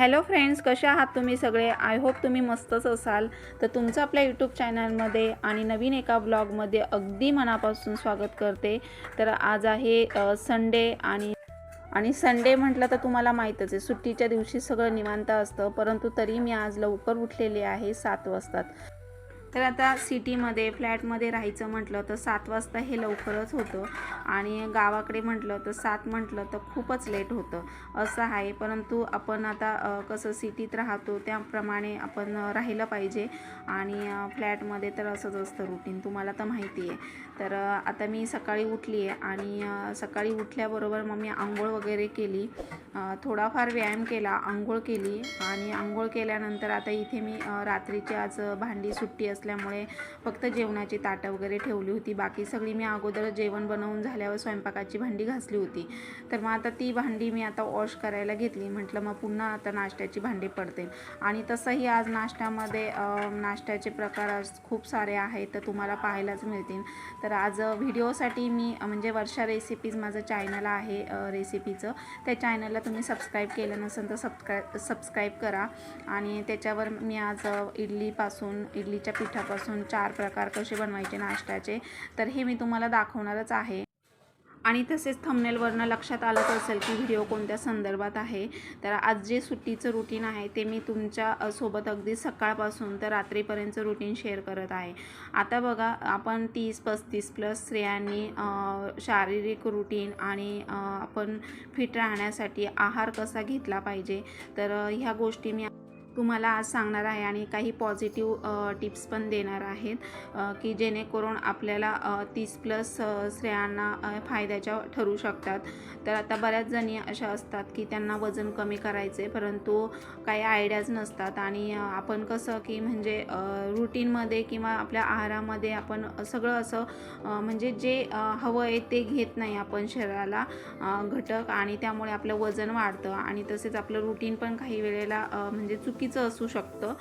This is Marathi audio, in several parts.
हॅलो फ्रेंड्स कसे आहात तुम्ही सगळे? आय होप तुम्ही मस्तच असाल. तर तुमचं आपल्या यूट्यूब चॅनलमध्ये आणि नवीन एका ब्लॉगमध्ये अगदी मनापासून स्वागत करते. तर आज आहे संडे आणि आणि संडे म्हटलं तर तुम्हाला माहीतच आहे सुट्टीच्या दिवशी सगळं निवांत असतं. परंतु तरी मी आज लवकर उठलेले आहे सात वाजतात तर आता सिटीमध्ये फ्लॅटमध्ये राहायचं म्हटलं तर सात वाजता हे लवकरच होतं. आणि गावाकडे म्हटलं तर सात म्हटलं तर खूपच लेट होतं. असं आहे. परंतु आपण आता कसं सिटीत राहतो त्याप्रमाणे आपण राहिलं पाहिजे. आणि फ्लॅटमध्ये तर असंच असतं रुटीन तुम्हाला तर माहिती आहे. तर आता मी सकाळी उठली आहे आणि सकाळी उठल्याबरोबर मग मी आंघोळ वगैरे केली. थोडाफार व्यायाम केला आंघोळ केली आणि आंघोळ केल्यानंतर आता इथे मी रात्रीची आज भांडी सुट्टी असल्यामुळे फक्त जेवणाची ताटं वगैरे ठेवली होती. बाकी सगळी मी अगोदर जेवण बनवून झाल्यावर स्वयंपाकाची भांडी घासली होती. तर मग आता ती भांडी मी आता वॉश करायला घेतली. म्हटलं मग पुन्हा आता नाश्त्याची भांडी पडते आणि तसंही आज नाश्त्यामध्ये नाश्त्याचे प्रकार खूप सारे आहेत तर तुम्हाला पाहायलाच मिळतील. तर तर आज व्हिडिओसाठी मी म्हणजे वर्षा रेसिपीज माझं चॅनल आहे रेसिपीचं त्या चॅनलला तुम्ही सबस्क्राईब केलं नसेल तर सबस्क्राईब सबस्क्राईब करा. आणि त्याच्यावर मी आज इडलीपासून इडलीच्या पिठापासून चार प्रकार कसे बनवायचे नाश्त्याचे तर हे मी तुम्हाला दाखवणारच आहे. आणि तसेच थंबनेलवरनं लक्षात आलंच असेल की व्हिडिओ कोणत्या संदर्भात आहे? तर आज जे सुट्टीचं रुटीन आहे ते मी तुमच्यासोबत अगदी सकाळपासून तर रात्रीपर्यंतचं रुटीन शेअर करत आहे. आता बघा आपण तीस पस्तीस प्लस स्त्रियांनी शारीरिक रुटीन आणि आपण फिट राहण्यासाठी आहार कसा घेतला पाहिजे? तर ह्या गोष्टी मी तुम्हाला आज सांगणार आहे आणि काही पॉझिटिव्ह टिप्स पण देणार आहेत की जेणेकरून आपल्याला तीस प्लस स्त्रियांना फायद्याच्या ठरू शकतात. तर आता बऱ्याच जणी अशा असतात की त्यांना वजन कमी करायचे परंतु काही आयडियाज नसतात. आणि आपण कसं की म्हणजे रुटीनमध्ये किंवा आपल्या आहारामध्ये आपण सगळं असं म्हणजे जे हवं आहे ते घेत नाही आपण शरीराला घटक. आणि त्यामुळे आपलं वजन वाढतं. आणि तसेच आपलं रुटीन पण काही वेळेला म्हणजे चुक चुकीचं असू शकतं.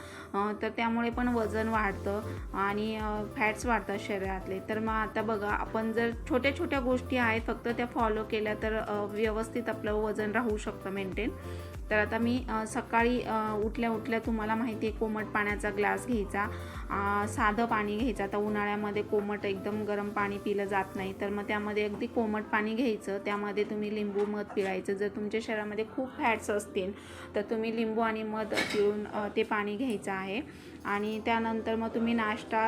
तर त्यामुळे पण वजन वाढतं आणि फॅट्स वाढतात शरीरातले. तर मग आता बघा आपण जर छोट्या छोट्या गोष्टी आहेत फक्त त्या फॉलो केल्या तर व्यवस्थित आपलं वजन राहू शकतं मेंटेन तर आता मी सकाळी उठल्या उठल्या तुम्हाला माहिती आहे कोमट पाण्याचा ग्लास घ्यायचा. साधं पाणी घ्यायचं. आता उन्हाळ्यामध्ये कोमट एकदम गरम पाणी पिलं जात नाही तर मग त्यामध्ये अगदी कोमट पाणी घ्यायचं. त्यामध्ये तुम्ही लिंबू मध पिळायचं. जर तुमच्या शरीरामध्ये खूप फॅट्स असतील तर तुम्ही लिंबू आणि मध पिळून ते पाणी घ्यायचं आहे. आणि त्यानंतर मग तुम्ही नाश्ता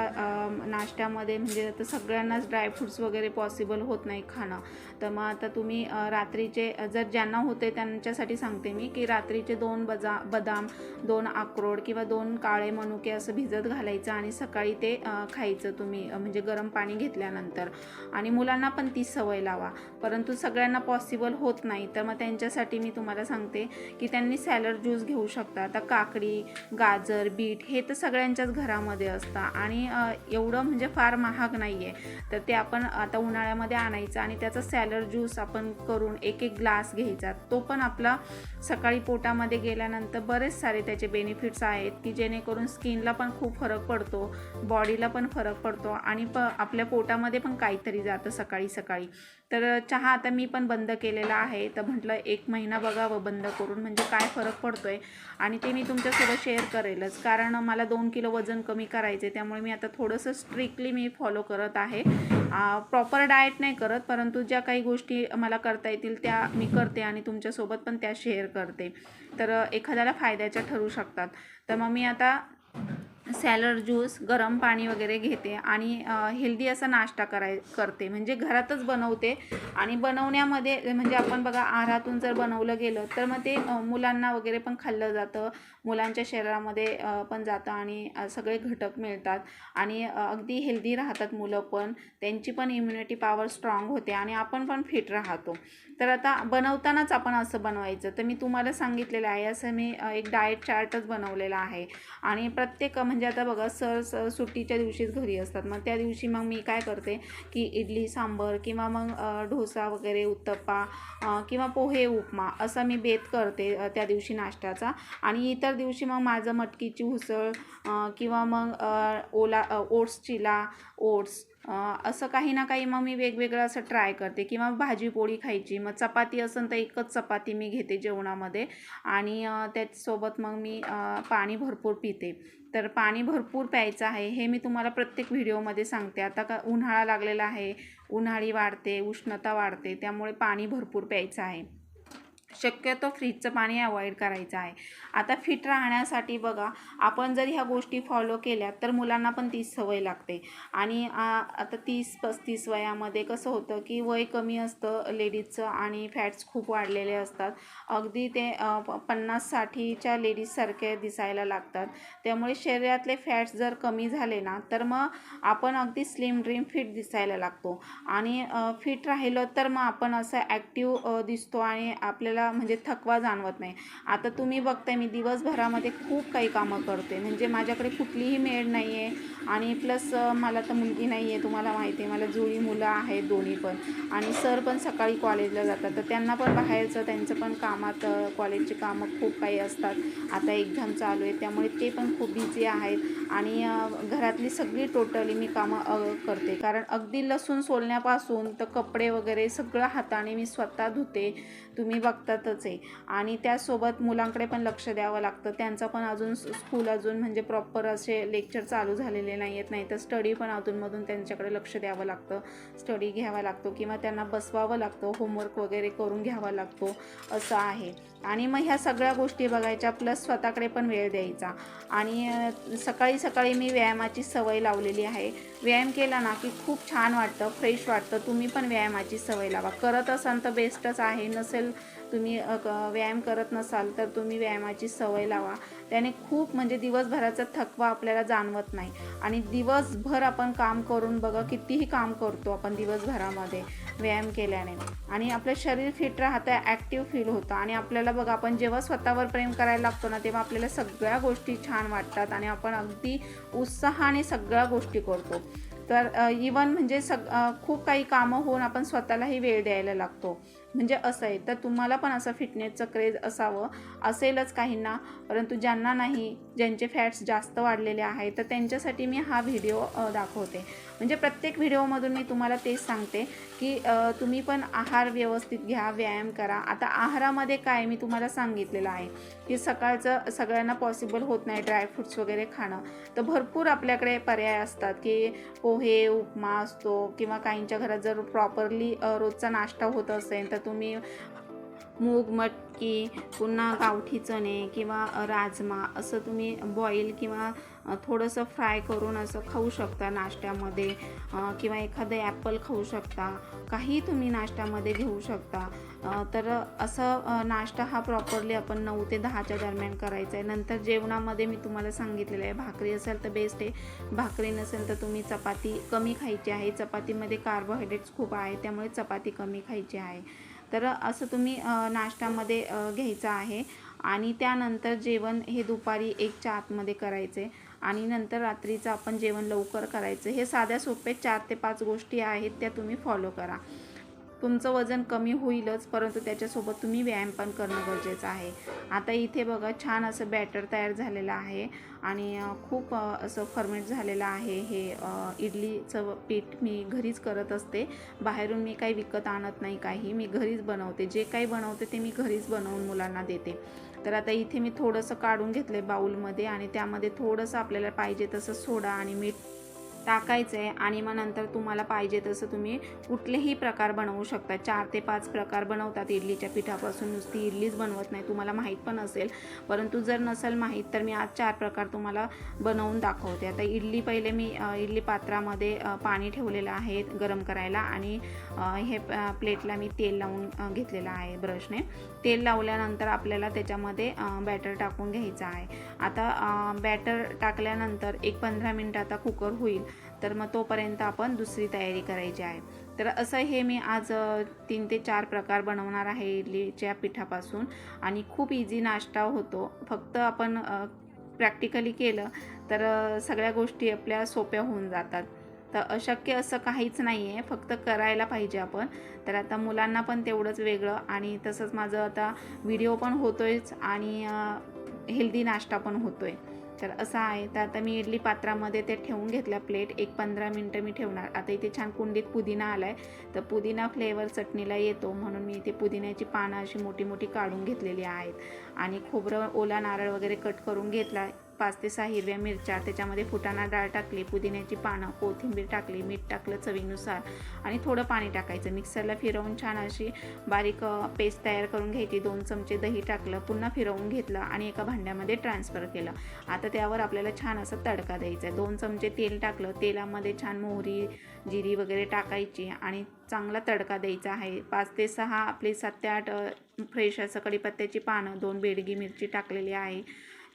नाश्त्यामध्ये म्हणजे आता सगळ्यांनाच ड्रायफ्रूट्स वगैरे पॉसिबल होत नाही खाणं. तर मग आता तुम्ही रात्रीचे जर ज्यांना होते त्यांच्यासाठी सांगते मी की रात्रीचे दोन बजा बदाम दोन अक्रोड किंवा दोन काळे मनुके असं भिजत घालायचं. आणि सकाळी ते खायचं तुम्ही म्हणजे गरम पाणी घेतल्यानंतर. आणि मुलांना पण ती सवय लावा. परंतु सगळ्यांना पॉसिबल होत नाही. तर मग त्यांच्यासाठी मी तुम्हाला सांगते की त्यांनी सॅलड ज्यूस घेऊ शकता. आता काकडी गाजर बीट हे तर सगळ्यांच्याच घरामध्ये असतं. आणि एवढं म्हणजे फार महाग नाही आहे तर ते आपण आता उन्हाळ्यामध्ये आणायचं आणि त्याचा सॅलड ज्यूस आपण करून एक एक ग्लास घ्यायचा. तो पण आपला सकाळी पोटामध्ये गेल्यानंतर बरेच सारे त्याचे बेनिफिट्स आहेत की जेणेकरून स्किनला पण खूप फरक पडतो बॉडीला पण फरक पडतो आणि प आपल्या पोटामध्ये पण काहीतरी जातं सकाळी सकाळी. तर चहा आता मी पण बंद केलेला आहे. तर म्हटलं एक महिना बघावं बंद करून म्हणजे काय फरक पडतो आहे आणि ते मी तुमच्यासोबत शेअर करेलच. कारण मला दोन किलो वजन कमी करायचे त्यामुळे मी आता थोडंसं स्ट्रिक्टली मी फॉलो करत आहे. प्रॉपर डाएट नाही करत परंतु ज्या काही गोष्टी मला करता येतील त्या मी करते आणि तुमच्यासोबत पण त्या शेअर करते. तर एखाद्याला फायद्याच्या ठरू शकतात. तर मग मी आता सॅलड ज्यूस गरम पाणी वगैरे घेते आणि हेल्दी असा नाश्ता कराय करते. म्हणजे घरातच बनवते आणि बनवण्यामध्ये म्हणजे आपण बघा आहारातून जर बनवलं गेलं तर मग ते मुलांना वगैरे पण खाल्लं जातं. मुलांच्या शरीरामध्ये पण जातं आणि सगळे घटक मिळतात. आणि अगदी हेल्दी राहतात मुलं पण. त्यांची पण इम्युनिटी पॉवर स्ट्रॉंग होते आणि आपण पण फिट राहतो. तर आता बनवतानाच आपण असं बनवायचं. तर मी तुम्हाला सांगितलेलं आहे असं मी एक डाएट चार्टच बनवलेला आहे. आणि प्रत्येक म्हणजे आता बघा सर स सुट्टीच्या दिवशीच घरी असतात. मग त्या दिवशी मग मी काय करते की इडली सांबर किंवा मग डोसा वगैरे उत्तप्पा किंवा पोहे उपमा असा मी बेत करते त्या दिवशी नाश्त्याचा. आणि इतर दिवशी मग माझं मटकीची उसळ किंवा मग ओला ओट्स चिला ओट्स असं काही ना काही मग मी वेगवेगळं असं ट्राय करते. किंवा भाजी पोळी खायची मग चपाती असेल तर एकच चपाती मी घेते जेवणामध्ये. आणि त्याचसोबत मग मी पाणी भरपूर पिते. तर पाणी भरपूर प्यायचं आहे हे मी तुम्हाला प्रत्येक व्हिडिओमध्ये सांगते. आता का उन्हाळा लागलेला आहे उन्हाळी वाढते उष्णता वाढते त्यामुळे पाणी भरपूर प्यायचं आहे. शक्यतो फ्रीजचं पाणी अवॉइड करायचं आहे. आता फिट राहण्यासाठी बघा आपण जर ह्या गोष्टी फॉलो केल्या तर मुलांना पण ती सवय लागते. आणि आता तीस पस्तीस वयामध्ये कसं होतं की वय कमी असतं लेडीजचं आणि फॅट्स खूप वाढलेले असतात. अगदी ते पन्नास साठीच्या लेडीजसारखे दिसायला लागतात. त्यामुळे शरीरातले फॅट्स जर कमी झाले ना तर मग आपण अगदी स्लिम ड्रीम फिट दिसायला लागतो. आणि फिट राहिलं तर मग आपण असं ॲक्टिव दिसतो आणि आपल्याला म्हणजे थकवा जाणवत नाही. आता तुम्ही बघताय मी दिवसभरामध्ये खूप काही कामं करते. म्हणजे माझ्याकडे कुठलीही मेड नाही आहे आणि प्लस मला तर मुलगी नाही आहे तुम्हाला माहिती आहे मला जुळी मुलं आहेत दोन्ही पण. आणि सर पण सकाळी कॉलेजला जातात. तर त्यांना पण बाहेरचं त्यांचं पण कामात कॉलेजची कामं खूप काही असतात. आता एक्झाम चालू आहे त्यामुळे ते पण खूप बिझी आहेत. आणि घरातली सगळी टोटली मी कामं करते. कारण अगदी लसूण सोलण्यापासून तर कपडे वगैरे सगळं हाताने मी स्वतः धुते. तुम्ही बघता असतातच आहे आणि त्यासोबत मुलांकडे पण लक्ष द्यावं लागतं. त्यांचं पण अजून स्कूल अजून म्हणजे प्रॉपर असे लेक्चर चालू झालेले नाही आहेत नाही तर स्टडी पण अधूनमधून त्यांच्याकडे लक्ष द्यावं लागतं. स्टडी घ्यावा लागतो किंवा त्यांना बसवावं लागतं. होमवर्क वगैरे करून घ्यावा लागतो. असं आहे. आणि मग ह्या सगळ्या गोष्टी बघायच्या. प्लस स्वतःकडे पण वेळ द्यायचा. आणि सकाळी सकाळी मी व्यायामाची सवय लावलेली आहे. व्यायाम केला ना की खूप छान वाटतं. फ्रेश वाटतं. तुम्ही पण व्यायामाची सवय लावा. करत असाल तर बेस्टच आहे. नसेल तुम्ही व्यायाम करत नसाल तर तुम्ही व्यायामाची सवय लावा. त्याने खूप म्हणजे दिवसभराचा थकवा आपल्याला जाणवत नाही. आणि दिवसभर आपण काम करून बघा कितीही काम करतो आपण दिवसभरामध्ये व्यायाम केल्याने. आणि आपलं शरीर फिट राहतं ॲक्टिव्ह फील होतं. आणि आपल्याला बघा आपण जेव्हा स्वतःवर प्रेम करायला लागतो ना तेव्हा आपल्याला सगळ्या गोष्टी छान वाटतात आणि आपण अगदी उत्साहाने सगळ्या गोष्टी करतो. तर इवन म्हणजे सग खूप काही कामं होऊन आपण स्वतःलाही वेळ द्यायला लागतो. म्हणजे असं आहे. तर तुम्हाला पण असं फिटनेसचं क्रेज असावं. असेलच काहींना. परंतु ज्यांना नाही ज्यांचे फॅट्स जास्त वाढलेले आहे तर त्यांच्यासाठी मी हा व्हिडिओ दाखवते. म्हणजे प्रत्येक व्हिडिओमधून मी तुम्हाला तेच सांगते की तुम्ही पण आहार व्यवस्थित घ्या व्यायाम करा. आता आहारामध्ये काय मी तुम्हाला सांगितलेलं आहे की सकाळचं सगळ्यांना पॉसिबल होत नाही ड्रायफ्रुट्स वगैरे खाणं. तर भरपूर आपल्याकडे पर्याय असतात की पोहे उपमा असतो किंवा काहींच्या घरात जर प्रॉपरली रोजचा नाश्ता होत असेल तर तुम्ही मूग मटकी पुन्हा गावठी चणे किंवा राजमा असं तुम्ही बॉईल किंवा थोडंसं फ्राय करून असं खाऊ शकता नाश्त्यामध्ये. किंवा एखादं ॲपल खाऊ शकता. काही तुम्ही नाश्त्यामध्ये घेऊ शकता. तर असं नाश्ता हा प्रॉपरली आपण नऊ ते दहाच्या दरम्यान करायचा आहे. नंतर जेवणामध्ये मी तुम्हाला सांगितलेलं आहे भाकरी असेल तर बेस्ट आहे. भाकरी नसेल तर तुम्ही चपाती कमी खायची आहे. चपातीमध्ये कार्बोहायड्रेट्स खूप आहे त्यामुळे चपाती कमी खायची आहे. तर असं तुम्ही नाश्त्यामध्ये घ्यायचं आहे. आणि त्यानंतर जेवण हे दुपारी एकच्या आतमध्ये करायचे. आणि नंतर रात्रीचं आपण जेवण लवकर करायचं. हे साध्या सोपे चार ते पाच गोष्टी आहेत त्या तुम्ही फॉलो करा. तुमचं वजन कमी होईलच परंतु त्याच्यासोबत तुम्ही व्यायाम पण करणं गरजेचं आहे. आता इथे बघा छान असं बॅटर तयार झालेलं आहे आणि खूप असं फर्मेट झालेलं आहे हे इडलीचं पीठ मी घरीच करत असते. बाहेरून मी काही विकत आणत नाही काही मी घरीच बनवते. जे काही बनवते ते मी घरीच बनवून मुलांना देते. तर आता इथे मी थोडंसं काढून घेतलं आहे बाऊलमध्ये आणि त्यामध्ये थोडंसं आपल्याला पाहिजे तसं सोडा आणि मीठ टाकायचं आहे आणि मग नंतर तुम्हाला पाहिजे तसं तुम्ही कुठलेही प्रकार बनवू शकता. चार ते पाच प्रकार बनवतात इडलीच्या पिठापासून. नुसती इडलीच बनवत नाही तुम्हाला माहीत पण असेल. परंतु जर नसेल माहीत तर मी आज चार प्रकार तुम्हाला बनवून दाखवते. आता इडली पहिले मी इडली पात्रामध्ये पाणी ठेवलेलं आहे गरम करायला आणि हे प्लेटला मी तेल लावून घेतलेलं आहे ब्रशने. तेल लावल्यानंतर आपल्याला त्याच्यामध्ये बॅटर टाकून घ्यायचं आहे. आता बॅटर टाकल्यानंतर एक पंधरा मिनटं आता कुकर होईल. तर मग तोपर्यंत आपण दुसरी तयारी करायची आहे. तर असं हे मी आज तीन ते चार प्रकार बनवणार आहे इडलीच्या पिठापासून. आणि खूप इझी नाश्ता होतो. फक्त आपण प्रॅक्टिकली केलं तर सगळ्या गोष्टी आपल्या सोप्या होऊन जातात. तर अशक्य असं काहीच नाही आहे फक्त करायला पाहिजे आपण. तर आता मुलांना पण तेवढंच वेगळं आणि तसंच माझं आता व्हिडिओ पण होतोयच आणि हेल्दी नाश्ता पण होतो आहे तर असं आहे. तर आता मी इडली पात्रामध्ये ते ठेवून घेतल्या प्लेट एक पंधरा मिनटं मी ठेवणार. आता इथे छान कुंडीत पुदिना आला आहे तर पुदिना फ्लेवर चटणीला येतो म्हणून मी इथे पुदिन्याची पानं अशी मोठी मोठी काढून घेतलेली आहेत. आणि खोबरं ओला नारळ वगैरे कट करून घेतला पाच ते सहा हिरव्या मिरच्या त्याच्यामध्ये फुटाणा डाळ टाकली पुदिन्याची पानं कोथिंबीर टाकली मीठ टाकलं चवीनुसार आणि थोडं पाणी टाकायचं. मिक्सरला फिरवून छान अशी बारीक पेस्ट तयार करून घ्यायची. दोन चमचे दही टाकलं पुन्हा फिरवून घेतलं आणि एका भांड्यामध्ये ट्रान्सफर केलं. आता त्यावर आपल्याला छान असं तडका द्यायचा आहे. दोन चमचे तेल टाकलं. तेलामध्ये छान मोहरी जिरी वगैरे टाकायची आणि चांगला तडका द्यायचा आहे. पाच ते सहा आपले सात ते आठ फ्रेश असं कढीपत्त्याची पानं दोन बेडगी मिरची टाकलेली आहे.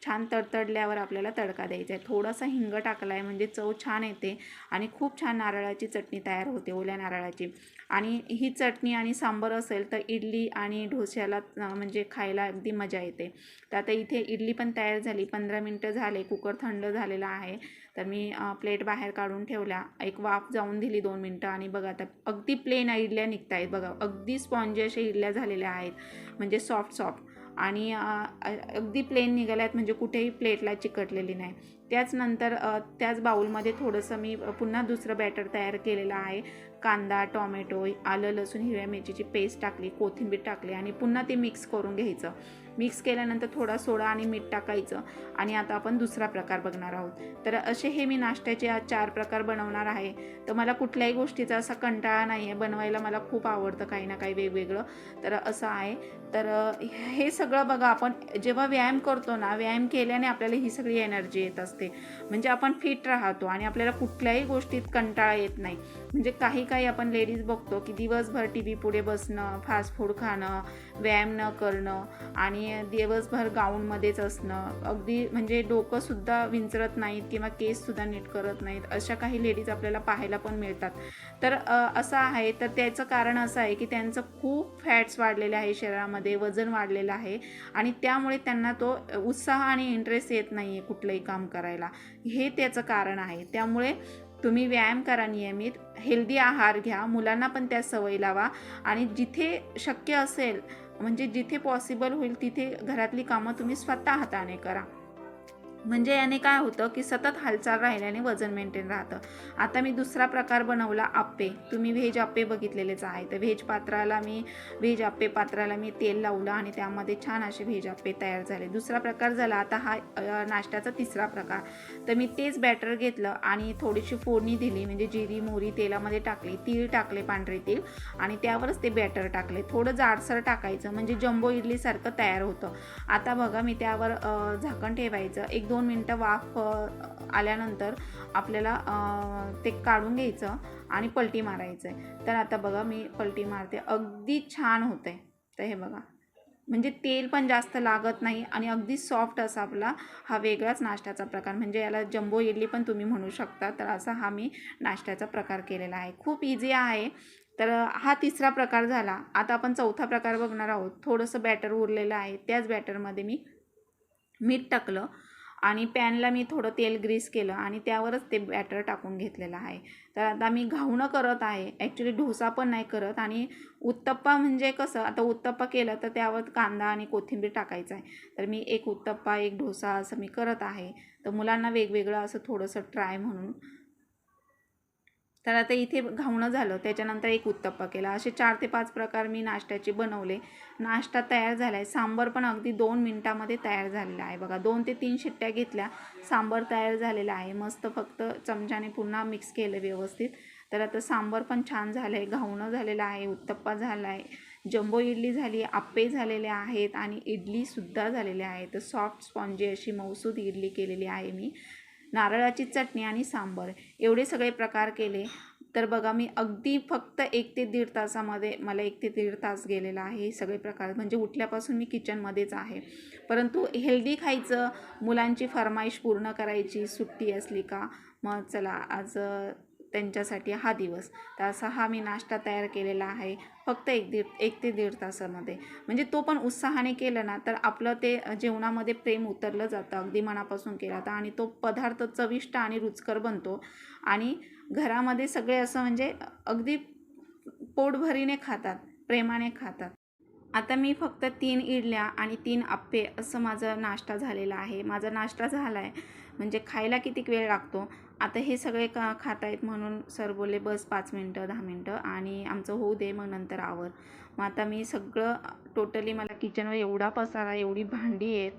छान तडतडल्यावर आपल्याला तडका द्यायचा आहे. थोडासा हिंग टाकला आहे म्हणजे चव छान येते आणि खूप छान नारळाची चटणी तयार होते ओल्या नारळाची. आणि ही चटणी आणि सांबर असेल तर इडली आणि ढोस्याला म्हणजे खायला अगदी मजा येते. तर आता इथे इडली पण तयार झाली पंधरा मिनटं झाले कुकर थंड झालेला आहे. तर मी प्लेट बाहेर काढून ठेवल्या. एक वाफ जाऊन दिली दोन मिनटं आणि बघा आता अगदी प्लेन इडल्या निघत आहेत बघा. अगदी स्पॉन्जी अशा इडल्या झालेल्या आहेत. म्हणजे सॉफ्ट सॉफ्ट. आणि अगदी प्लेन निघाल्या आहेत म्हणजे कुठेही प्लेटला चिकटलेली नाही. त्याचनंतर त्याच बाऊलमध्ये थोडंसं मी पुन्हा दुसरं बॅटर तयार केलेलं आहे. कांदा टॉमॅटो आलं लसूण हिरव्या मिरचीची पेस्ट टाकली कोथिंबीर टाकली आणि पुन्हा ते मिक्स करून घ्यायचं. मिक्स केल्यानंतर थोडा सोडा आणि मीठ टाकायचं. आणि आता आपण दुसरा प्रकार बघणार आहोत. तर असे हे मी नाश्त्याचे आज चार प्रकार बनवणार आहे. तर मला कुठल्याही गोष्टीचा असा कंटाळा नाही आहे बनवायला मला खूप आवडतं काही ना काही वेगवेगळं. तर असं आहे. तर हे सगळं बघा आपण जेव्हा व्यायाम करतो ना व्यायाम केल्याने आपल्याला ही सगळी एनर्जी येत असते. म्हणजे आपण फिट राहतो आणि आपल्याला कुठल्याही गोष्टीत कंटाळा येत नाही. म्हणजे काही काही आपण लेडीज बघतो की दिवसभर टी व्ही पुढे बसणं फास्ट फूड खाणं व्यायाम न करणं आणि दिवसभर गाऊनमध्येच असणं. अगदी म्हणजे डोकंसुद्धा विंचरत नाहीत किंवा केससुद्धा नीट करत नाहीत. अशा काही लेडीज आपल्याला पाहायला पण मिळतात. तर असं आहे. तर त्याचं कारण असं आहे की त्यांचं खूप फॅट्स वाढलेले आहे शरीरामध्ये वजन वाढलेलं आहे आणि त्यामुळे त्यांना तो उत्साह आणि इंटरेस्ट येत नाही आहे कुठलंही काम करायला. हे त्याचं कारण आहे. त्यामुळे तुम्ही व्यायाम करा नियमित हेल्दी आहार घ्या मुलांना पण त्या सवय लावा आणि जिथे शक्य असेल म्हणजे जिथे पॉसिबल होईल तिथे घरातली कामं तुम्ही स्वतः हाताने करा. म्हणजे याने काय होतं की सतत हालचाल राहिल्याने वजन मेंटेन राहतं. आता मी दुसरा प्रकार बनवला आप्पे. तुम्ही व्हेज आप्पे बघितलेलेच आहे तर व्हेज पात्राला मी व्हेज आप्पे पात्राला मी तेल लावलं आणि त्यामध्ये छान असे व्हेज आप्पे तयार झाले. दुसरा प्रकार झाला आता हा नाश्त्याचा तिसरा प्रकार. तर मी तेच बॅटर घेतलं आणि थोडीशी फोडणी दिली म्हणजे जिरी मोहरी तेलामध्ये टाकली. तीळ टाकले पांढरे तीळ आणि त्यावरच ते बॅटर टाकले. थोडं जाडसर टाकायचं म्हणजे जम्बो इडलीसारखं तयार होतं. आता बघा मी त्यावर झाकण ठेवायचं. एक दोन दोन मिनटं वाफ आल्यानंतर आपल्याला ते काढून घ्यायचं आणि पलटी मारायचं आहे तर आता बघा मी पलटी मारते. अगदी छान होते आहे तर हे बघा. म्हणजे तेल पण जास्त लागत नाही आणि अगदी सॉफ्ट असा आपला हा वेगळाच नाश्त्याचा प्रकार. म्हणजे याला जम्बो इडली पण तुम्ही म्हणू शकता. तर असा हा मी नाश्त्याचा प्रकार केलेला आहे. खूप इझी आहे. तर हा तिसरा प्रकार झाला. आता आपण चौथा प्रकार बघणार आहोत. थोडंसं बॅटर उरलेलं आहे. त्याच बॅटरमध्ये मी मीठ टाकलं. आणि पॅनला मी थोडं तेल ग्रीस केलं आणि त्यावरच ते बॅटर टाकून घेतलेलं आहे. तर आता मी घावणं करत आहे. ॲक्च्युली डोसा पण नाही करत आणि उत्तप्पा म्हणजे कसं आता उत्तप्पा केलं तर त्यावर कांदा आणि कोथिंबीर टाकायचं आहे. तर मी एक उत्तप्पा एक डोसा असं मी करत आहे. तर मुलांना वेगवेगळं असं थोडंसं ट्राय म्हणून. तर आता इथे घावणं झालं. त्याच्यानंतर एक उत्तप्पा केला. असे चार ते पाच प्रकार मी नाश्त्याचे बनवले. नाश्ता तयार झाला आहे सांबर पण अगदी दोन मिनटामध्ये तयार झालेला आहे. बघा दोन ते तीन शिट्ट्या घेतल्या. सांबर तयार झालेला आहे. मस्त फक्त चमच्याने पुन्हा मिक्स केलं व्यवस्थित. तर आता सांबर पण छान झालं आहे घावणं झालेलं आहे. उत्तप्पा झाला आहे जम्बो इडली झाली आप्पे झालेले आहेत आणि इडलीसुद्धा झालेले आहे. तर सॉफ्ट स्पॉन्जी अशी मौसूद इडली केलेली आहे मी. नारळाची चटणी आणि सांबर. एवढे सगळे प्रकार केले तर बघा मी अगदी फक्त एक ते दीड तासामध्ये मला एक ते दीड तास गेलेला आहे हे सगळे प्रकार. म्हणजे उठल्यापासून मी किचनमध्येच आहे. परंतु हेल्दी खायचं मुलांची फरमाईश पूर्ण करायची सुट्टी असली का मग चला आज त्यांच्यासाठी हा दिवस. तर असा हा मी नाश्ता तयार केलेला आहे फक्त एक दीड एक ते दीड तासामध्ये. म्हणजे तो पण उत्साहाने केलं ना तर आपलं ते जेवणामध्ये प्रेम उतरलं जातं अगदी मनापासून केला तर आणि तो पदार्थ चविष्ट आणि रुचकर बनतो. आणि घरामध्ये सगळे असं म्हणजे अगदी पोटभरीने खातात प्रेमाने खातात. आता मी फक्त तीन इडल्या आणि तीन आप्पे असं माझा नाश्ता झालेला आहे. माझा नाश्ता झाला आहे म्हणजे खायला किती वेळ लागतो? आता हे सगळे का खात आहेत म्हणून सर बोलले बस पाच मिनटं दहा मिनटं आणि आमचं होऊ दे मग नंतर आवर. मग आता मी सगळं टोटली मला किचनवर एवढा पसारा एवढी भांडी आहेत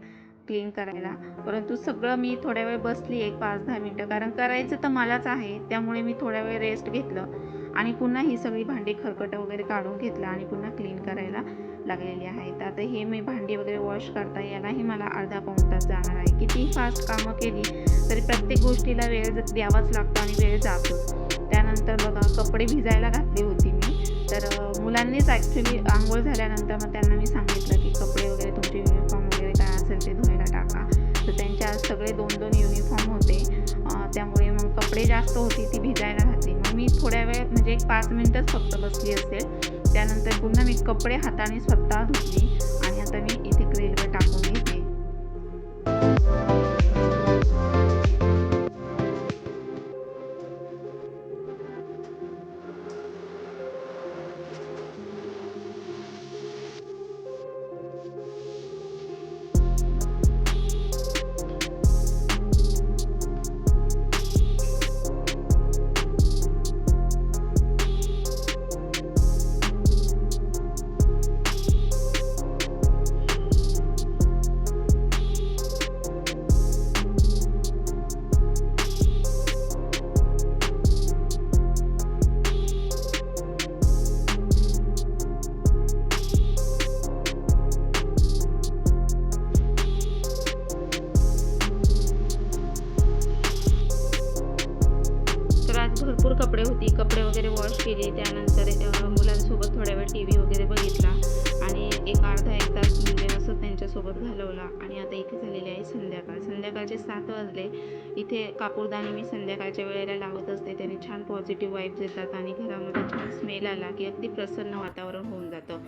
क्लीन करायला. परंतु सगळं मी थोड्या वेळ बसली एक पाच दहा मिनटं कारण करायचं तर मलाच आहे त्यामुळे मी थोड्या वेळ रेस्ट घेतलं आणि पुन्हा ही सगळी भांडी खरकटं वगैरे काढून घेतलं आणि पुन्हा क्लीन करायला. लागलेली आहेत आता हे मी भांडी वगैरे वॉश करता यालाही मला अर्धा पाऊण तास जाणार आहे. किती फास्ट कामं केली तरी प्रत्येक गोष्टीला वेळ द्यावाच लागतो आणि वेळ जातो. त्यानंतर बघा कपडे भिजायला घातली होती मी. तर मुलांनीच ॲक्च्युली आंघोळ झाल्यानंतर मग त्यांना मी सांगितलं की कपडे वगैरे तुमचे युनिफॉर्म वगैरे काय असेल ते धुवायला टाका. तर त्यांच्या सगळे दोन दोन युनिफॉर्म होते. त्यामुळे मग कपडे जास्त होती ती भिजायला घातली. मग मी थोड्या वेळ म्हणजे एक पाच मिनटंच फक्त बसली असेल. त्यानंतर पुन्हा मी कपडे हाताने स्वतः धुतली आणि आता मी इथे ग्रिलवर टाकून घेते. त्यांच्यासोबत आणि आता इथे झालेली आहे संध्याकाळ. संध्याकाळचे सात वाजले. इथे कापूरदानी मी संध्याकाळच्या वेळेला लावत असते. त्याने छान पॉझिटिव्ह वाईब्स येतात आणि घरामध्ये छान स्मेल आला की अगदी प्रसन्न वातावरण होऊन जातं.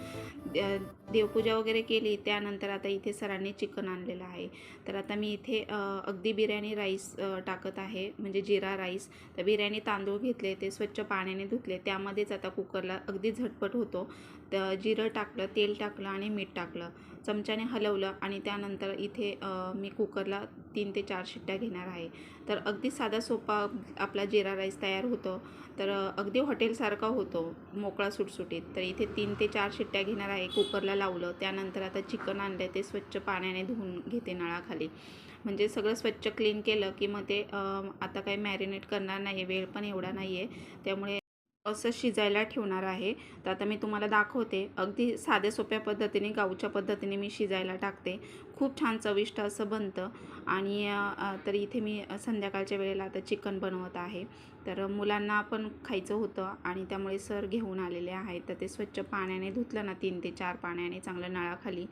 देवपूजा वगैरे केली. त्यानंतर आता इथे सरांनी चिकन आणलेलं आहे. तर आता मी इथे अगदी बिर्याणी राईस टाकत आहे. म्हणजे जिरा राईस तर बिर्याणी तांदूळ घेतले ते स्वच्छ पाण्याने धुतले. त्यामध्येच आता कुकरला अगदी झटपट होतो. तर जिरं टाकलं तेल टाकलं आणि मीठ टाकलं. चमच्याने हलवलं आणि त्यानंतर इथे मी कुकरला तीन ते चार शिट्ट्या घेणार आहे. तर अगदी साधा सोपा आपला जिरा राईस तयार होतो. तर अगदी हॉटेलसारखा होतो मोकळा सुटसुटीत. तर इथे तीन ते चार शिट्ट्या घेणार आहे कुकरला लावलं. त्यानंतर आता चिकन आणलं ते स्वच्छ पाण्याने धुवून घेते नळाखाली. म्हणजे सगळं स्वच्छ क्लीन केलं की मग ते आता काही मॅरिनेट करणार नाही आहे वेळ पण एवढा नाही आहे त्यामुळे असं शिजायला ठेवणार आहे. तर आता मी तुम्हाला दाखवते. अगदी साध्या सोप्या पद्धतीने गावच्या पद्धतीने मी शिजायला टाकते. खूप छान चविष्ट असं बनतं. आणि तर इथे मी संध्याकाळच्या वेळेला आता चिकन बनवत आहे. तर मुलांना पण खायचं होतं आणि त्यामुळे सर घेऊन आलेले आहेत. तर ते स्वच्छ पाण्याने धुतलं ना तीन ते चार पाण्याने चांगलं नळाखाली.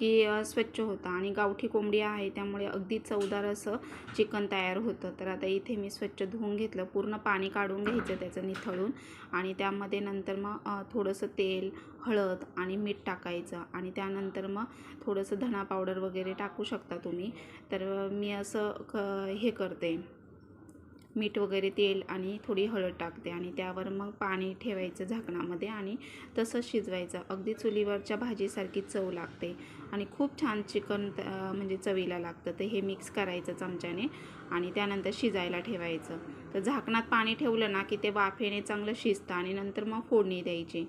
की स्वच्छ होता आणि गावठी कोंबडी आहे त्यामुळे अगदी चवदार असं चिकन तयार होतं. तर आता इथे मी स्वच्छ धुवून घेतलं. पूर्ण पाणी काढून घ्यायचं त्याचं निथळून आणि त्यामध्ये नंतर मग थोडंसं तेल हळद आणि मीठ टाकायचं आणि त्यानंतर मग थोडंसं धना पावडर वगैरे टाकू शकता तुम्ही. तर मी असं क हे करते. मीठ वगैरे तेल आणि थोडी हळद टाकते आणि त्यावर मग पाणी ठेवायचं झाकणामध्ये आणि तसंच शिजवायचं. अगदी चुलीवरच्या भाजीसारखी चव लागते आणि खूप छान चिकन म्हणजे चवीला लागतं. तर हे मिक्स करायचं चमच्याने आणि त्यानंतर शिजायला ठेवायचं. तर झाकणात पाणी ठेवलं ना की ते वाफेने चांगलं शिजतं आणि नंतर मग फोडणी द्यायची.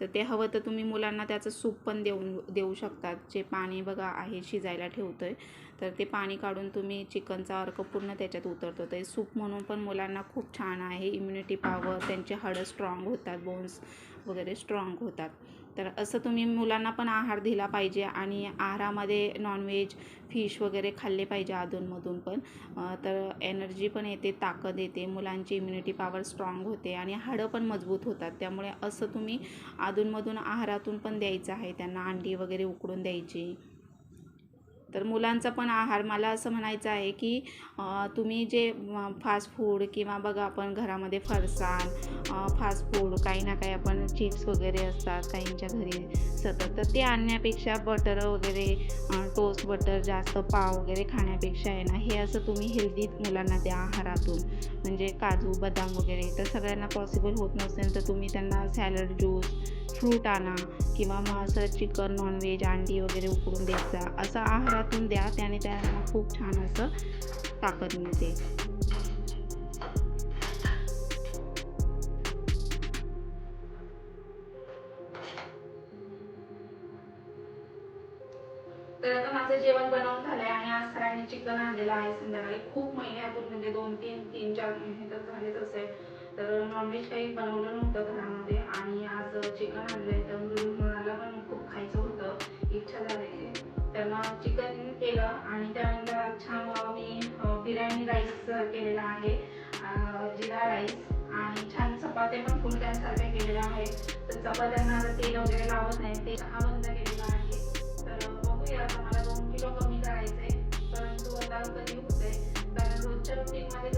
तर ते हवं तर तुम्ही मुलांना त्याचं सूप पण देऊन देऊ शकतात. जे पाणी बघा आहे शिजायला ठेवतो आहे तर ते पाणी काढून तुम्ही चिकनचा अर्क पूर्ण त्याच्यात उतरतो. ते सूप म्हणून पण मुलांना खूप छान आहे. इम्युनिटी पावर त्यांचे हाडं स्ट्रॉंग होतात बोन्स वगैरे स्ट्रॉंग होतात. तर असं तुम्ही मुलांना पण आहार दिला पाहिजे आणि आहारामध्ये नॉनव्हेज फिश वगैरे खाल्ले पाहिजे अधूनमधून पण. तर एनर्जी पण येते ताकद येते मुलांची इम्युनिटी पॉवर स्ट्रॉंग होते आणि हाडं पण मजबूत होतात. त्यामुळे असं तुम्ही अधूनमधून आहारातून पण द्यायचं आहे. त्यांना अंडी वगैरे उकडून द्यायची. तर मुलांचा पण आहार मला असं म्हणायचं आहे की तुम्ही जे फास्ट फूड किंवा बघा आपण घरामध्ये फरसाण फास्ट फूड काही ना काही आपण चिप्स वगैरे असतात काहींच्या घरी सतत तर ते आणण्यापेक्षा बटर वगैरे टोस्ट बटर जास्त पाव वगैरे खाण्यापेक्षा आहे ना हे असं तुम्ही हेल्दी मुलांना द्या आहारातून. म्हणजे काजू बदाम वगैरे तर सगळ्यांना पॉसिबल होत नसेल तर तुम्ही त्यांना सॅलड ज्यूस फ्रूट आणा किंवा मग असं चिकन नॉनव्हेज अंडी वगैरे उकडून द्यायचा. असा आहार आहारातून द्या त्याने त्यांना खूप छान असं ताकद मिळते. तर आता माझं जेवण बनवून झालंय आणि आज सरांनी चिकन आणलेलं आहे संध्याकाळी. खूप महिन्यातून म्हणजे दोन तीन तीन चार महिने तर झालेच असेल. तर नॉनव्हेज काही बनवलं नव्हतं घरामध्ये आणि आज चिकन आणलंय. तर मुलाला पण खूप खायचं होतं. इच्छा झाली. तर मग चिकन केलं आणि त्यानंतर छान मी बिर्याणी राईस केलेला आहे. जिरा राईस आणि छान चपात्या पण फुलक्यांसारख्या केलेल्या आहे तर चपात्यांना तेल वगैरे लावत नाही ते हा बंद केलेला आहे. तर बघूया आता मला दोन किलो कमी करायचं आहे परंतु आता कधी होतंय? कारण रोजच्या रुटीनमध्ये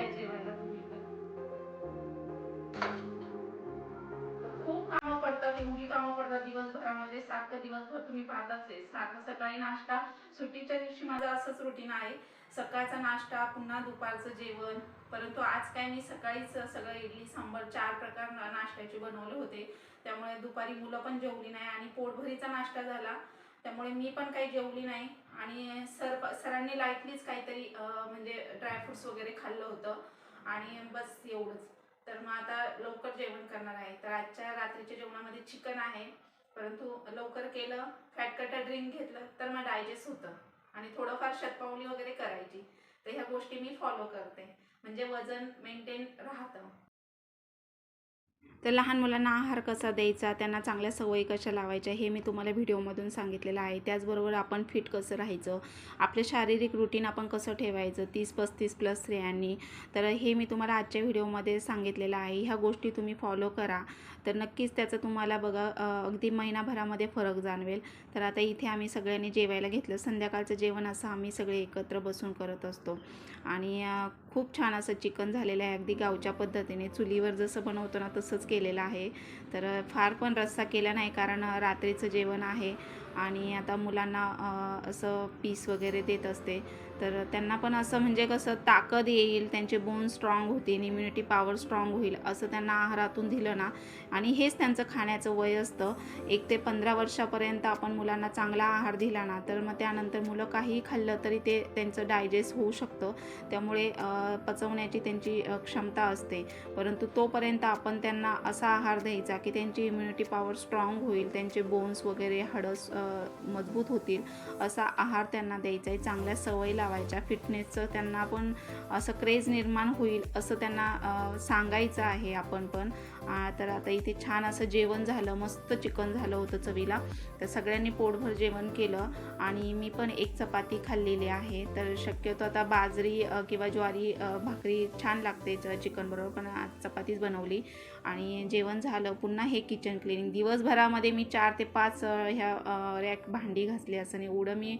या जेवायला खूप कामं पडतात एवढी कामं पडतात. दिवसभरामध्ये सारखं दिवसभर तुम्ही पाहताच आहे सारखं सकाळी नाश्ता सुट्टीच्या दिवशी माझं असंच रुटीन आहे. सकाळचा नाश्ता पुन्हा दुपारचं जेवण. परंतु आज काय मी सकाळीच सगळं इडली सांबर चार प्रकार नाश्त्याचे बनवले होते. त्यामुळे दुपारी मुलं पण जेवली नाही आणि पोटभरीचा नाश्ता झाला. त्यामुळे मी पण काही जेवली नाही. आणि सर सरांनी लाईटलीच काहीतरी म्हणजे ड्रायफ्रुट्स वगैरे खाल्लं होतं. आणि बस एवढंच. तर मग आता लवकर जेवण करणार आहे. तर आजच्या रात्रीच्या जेवणामध्ये चिकन आहे. परंतु लवकर केलं फॅटकट ड्रिंक घेतलं तर मग डायजेस्ट होतं. आणि थोडंफार शतपावली वगैरे करायची. तर ह्या गोष्टी मी फॉलो करते. म्हणजे वजन मेंटेन राहतं. तर लहान मुलांना आहार कसा द्यायचा त्यांना चांगल्या सवयी कशा लावायच्या हे मी तुम्हाला व्हिडिओमधून सांगितलेलं आहे. त्याचबरोबर आपण फिट कसं राहायचं आपलं शारीरिक रुटीन आपण कसं ठेवायचं तीस पस्तीस प्लस स्त्रियांनी. तर हे मी तुम्हाला आजच्या व्हिडिओमध्ये सांगितलेलं आहे. ह्या गोष्टी तुम्ही फॉलो करा. तर नक्कीच त्याचं तुम्हाला बघा अगदी महिनाभरामध्ये फरक जाणवेल. तर आता इथे आम्ही सगळ्यांनी जेवायला घेतलं. संध्याकाळचं जेवण असं आम्ही सगळे एकत्र बसून करत असतो. आणि खूप छान असं चिकन झालेलं आहे. अगदी गावच्या पद्धतीने. चुलीवर जसं बनवतो ना तसंच केलेलं आहे. तर फार पण रस्सा केला नाही कारण रात्रीचं जेवण आहे. आणि आता मुलांना असं पीस वगैरे देत असते. तर त्यांना पण असं म्हणजे कसं ताकद येईल त्यांचे बोन स्ट्रॉंग होतील इम्युनिटी पॉवर स्ट्रॉंग होईल असं त्यांना आहारातून दिलं ना. आणि हेच त्यांचं खाण्याचं वय असतं. एक ते पंधरा वर्षापर्यंत आपण मुलांना चांगला आहार दिला ना तर मग त्यानंतर मुलं काहीही खाल्लं तरी ते त्यांचं डायजेस्ट होऊ शकतं. त्यामुळे पचवण्याची त्यांची क्षमता असते. परंतु तोपर्यंत आपण त्यांना असा आहार द्यायचा की त्यांची इम्युनिटी पॉवर स्ट्रॉंग होईल त्यांचे बोन्स वगैरे हडस मजबूत होतील असा आहार त्यांना द्यायचा आहे. चांगल्या सवयीला लावायच्या. फिटनेसचं त्यांना पण असं क्रेज निर्माण होईल असं त्यांना सांगायचं आहे आपण पण. तर आता इथे छान असं जेवण झालं मस्त चिकन झालं होतं चवीला. तर सगळ्यांनी पोटभर जेवण केलं आणि मी पण एक चपाती खाल्लेली आहे. तर शक्यतो आता बाजरी किंवा ज्वारी भाकरी छान लागते चिकन बरोबर पण आज चपातीच बनवली. आणि जेवण झालं पुन्हा हे किचन क्लिनिंग दिवसभरामध्ये मी चार ते पाच ह्या रॅक भांडी घासली असं नाही. एवढं मी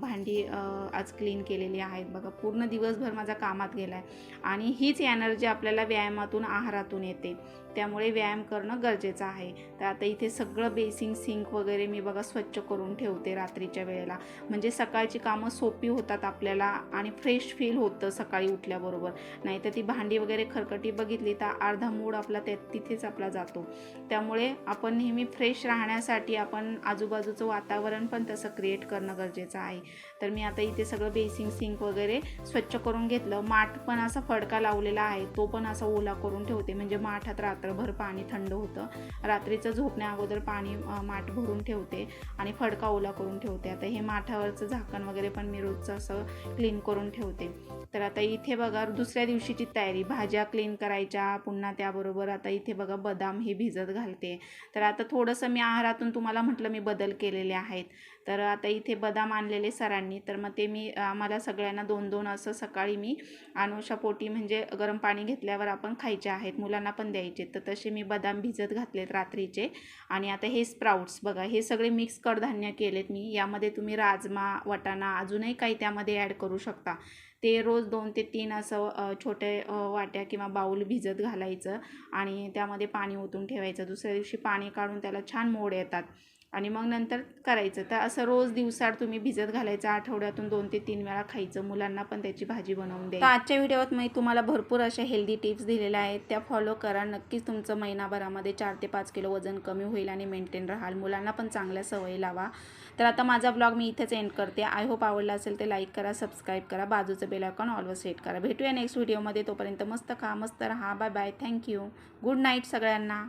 भांडी आज क्लीन केलेली आहेत. बघा पूर्ण दिवसभर माझा कामात गेला आहे आणि हीच एनर्जी आपल्याला व्यायामातून आहारातून येते. त्यामुळे व्यायाम करणं गरजेचं आहे. तर आता इथे सगळं बेसिंग सिंक वगैरे मी बघा स्वच्छ करून ठेवते रात्रीच्या वेळेला. म्हणजे सकाळची कामं सोपी होतात आपल्याला आणि फ्रेश फील होतं सकाळी उठल्याबरोबर. नाही तर ती भांडी वगैरे खरकटी बघितली तर अर्धा मूड आपला त्या तिथेच आपला जातो. त्यामुळे आपण नेहमी फ्रेश राहण्यासाठी आपण आजूबाजूचं वातावरण पण तसं क्रिएट करणं गरजेचं आहे. तर मी आता इथे सगळं बेसिंग सिंक वगैरे स्वच्छ करून घेतलं. माठ पण असा फडका लावलेला आहे. तो पण असा ओला करून ठेवते. म्हणजे माठात राहतो रात्रभर पाणी थंड होतं. रात्रीचं झोपण्या अगोदर पाणी माठ भरून ठेवते आणि फडका ओला करून ठेवते. आता हे माठावरचं झाकण वगैरे पण मी रोजचं असं क्लीन करून ठेवते. तर आता इथे बघा दुसऱ्या दिवशीची तयारी. भाज्या क्लीन करायच्या पुन्हा त्याबरोबर आता इथे बघा बदाम हे भिजत घालते. तर आता थोडंसं मी आहारातून तुम्हाला म्हटलं मी बदल केलेले आहेत. तर आता इथे बदाम आणलेले सरांनी. तर मग ते मी आम्हाला सगळ्यांना दोन दोन असं सकाळी मी अनुषा पोटी म्हणजे गरम पाणी घेतल्यावर आपण खायचे आहेत मुलांना पण द्यायचे. तर तसे मी बदाम भिजत घातलेत रात्रीचे. आणि आता हे स्प्राउट्स बघा हे सगळे मिक्स कडधान्य केलेत मी. यामध्ये तुम्ही राजमा वटाणा अजूनही काही त्यामध्ये ॲड करू शकता. ते रोज दोन ते तीन असं छोटे वाट्या किंवा बाऊल भिजत घालायचं आणि त्यामध्ये पाणी ओतून ठेवायचं. दुसऱ्या दिवशी पाणी काढून त्याला छान मोड येतात. आणि मग नंतर करायचं. तर असं रोज दिवसाड तुम्ही भिजत घालायचं आठवड्यातून दोन ते तीन वेळा खायचं मुलांना पण त्याची भाजी बनवून द्या आजच्या व्हिडिओत मी तुम्हाला भरपूर अशा हेल्दी टिप्स दिलेल्या आहेत. त्या फॉलो करा. नक्कीच तुमचं महिनाभरामध्ये चार ते पाच किलो वजन कमी होईल आणि मेंटेन राहाल. मुलांना पण चांगल्या सवयी लावा. तर आता माझा ब्लॉग मी इथेच एंड करते. आय होप आवडला असेल ते लाईक करा सबस्क्राईब करा. बाजूचं बेल आयकॉन ऑलवर सेट करा. भेटूया नेक्स्ट व्हिडिओमध्ये तोपर्यंत मस्त खा मस्त राहा. Bye bye thank you good night सगळ्यांना.